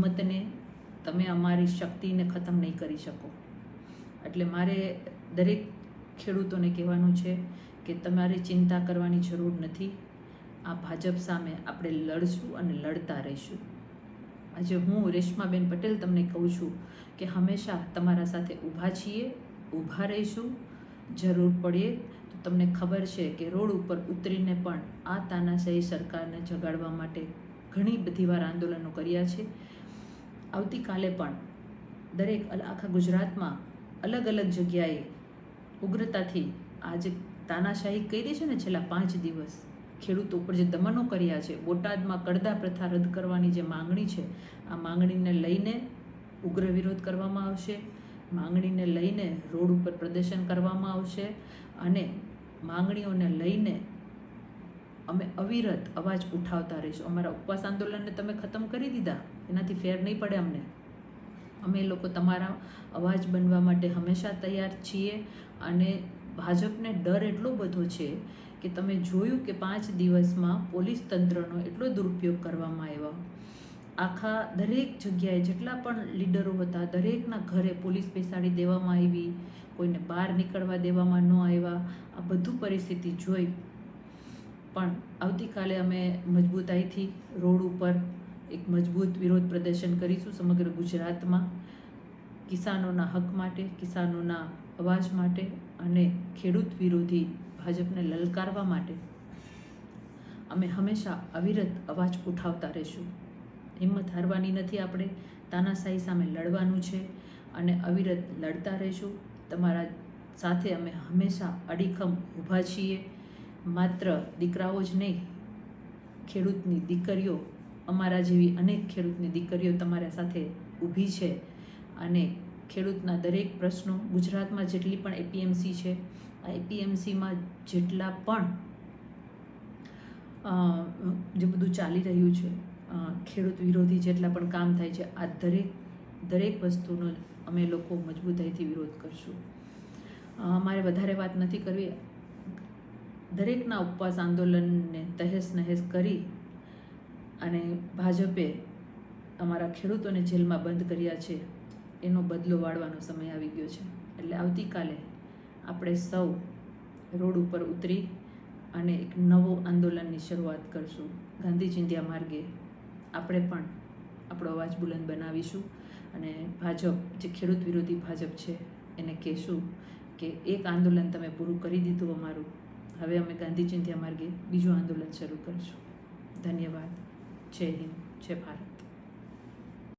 હિંમતને તમે અમારી શક્તિને ખતમ નહીં કરી શકો. એટલે મારે દરેક ખેડૂતોને કહેવાનું છે કે તમારે ચિંતા કરવાની જરૂર નથી. આ ભાજપ સામે આપણે લડશું અને લડતા રહીશું. આજે હું રેશમાબેન પટેલ તમને કહું છું કે હંમેશા તમારા સાથે ઊભા છીએ, ઊભા રહીશું. જરૂર પડે તો તમને ખબર છે કે રોડ ઉપર ઉતરીને પણ આ તાનાશાહી સરકારને જગાડવા માટે ઘણી બધી વાર આંદોલનો કર્યા છે. આવતીકાલે પણ દરેક આખા ગુજરાતમાં અલગ અલગ જગ્યાએ ઉગ્રતાથી આ જે તાનાશાહી કરી છે ને છેલ્લા પાંચ દિવસ. ખેડૂતો ઉપર જે દમનો કર્યા છે, બોટાદમાં કડદા પ્રથા રદ કરવાની જે માંગણી છે, આ માંગણીને લઈને ઉગ્ર વિરોધ કરવામાં આવશે, માંગણીને લઈને રોડ ઉપર પ્રદર્શન કરવામાં આવશે અને માંગણીઓને લઈને અમે અવિરત અવાજ ઉઠાવતા રહીશું. અમારા ઉપવાસ આંદોલનને તમે ખતમ કરી દીધા. એનાથી ફેર નહીં પડે અમને. અમે લોકો તમારા અવાજ બનવા માટે હંમેશા તૈયાર છીએ અને ભાજપને ડર એટલો બધો છે કે તમે જોયું કે પાંચ દિવસમાં પોલીસ તંત્રનો એટલો દુરુપયોગ કરવામાં આવ્યો. આખા દરેક જગ્યાએ જેટલા પણ લીડરો હતા, દરેકના ઘરે પોલીસ બેસાડી દેવામાં આવી, કોઈને બહાર નીકળવા દેવામાં ન આવ્યા. આ બધું પરિસ્થિતિ જોઈ પણ આવતીકાલે અમે મજબૂતાઈથી રોડ ઉપર એક મજબૂત વિરોધ પ્રદર્શન કરીશું સમગ્ર ગુજરાતમાં. કિસાનોના હક માટે, કિસાનોના અવાજ માટે અને ખેડૂત વિરોધી ભાજપને લલકારવા માટે અમે હંમેશા અવિરત અવાજ ઉઠાવતા રહીશું. હિંમત હારવાની નથી આપણે, તાનાશાહી સામે લડવાનું છે અને અવિરત લડતા રહીશું. તમારા સાથે અમે હંમેશા અડીખમ ઊભા છીએ. માત્ર દીકરાઓ જ નહીં, ખેડૂતની દીકરીઓ, અમારા જેવી અનેક ખેડૂતની દીકરીઓ તમારા સાથે ઊભી છે. અને ખેડૂતના દરેક પ્રશ્નો ગુજરાતમાં જેટલી પણ એપીએમસી છે, આ એપીએમસીમાં જેટલા પણ જે બધું ચાલી રહ્યું છે ખેડૂત વિરોધી જેટલા પણ કામ થાય છે, આ દરેક દરેક વસ્તુનો અમે લોકો મજબૂતાઈથી વિરોધ કરશું. અમારે વધારે વાત નથી કરવી. દરેકના ઉપવાસ આંદોલનને તહેસ નહેસ કરી અને ભાજપે અમારા ખેડૂતોને જેલમાં બંધ કર્યા છે, એનો બદલો વાળવાનો સમય આવી ગયો છે. એટલે આવતીકાલે આપણે સૌ રોડ ઉપર ઉતરી અને એક નવો આંદોલનની શરૂઆત કરશું. ગાંધી ચિંધ્યા માર્ગે આપણે પણ આપણો અવાજ બુલંદ બનાવીશું અને ભાજપ, જે ખેડૂત વિરોધી ભાજપ છે, એને કહેશું કે એક આંદોલન તમે પૂરું કરી દીધું અમારું. હવે અમે ગાંધી ચિંધ્યા માર્ગે બીજું આંદોલન શરૂ કરશું. ધન્યવાદ. જય હિન્દ. જય ભારત.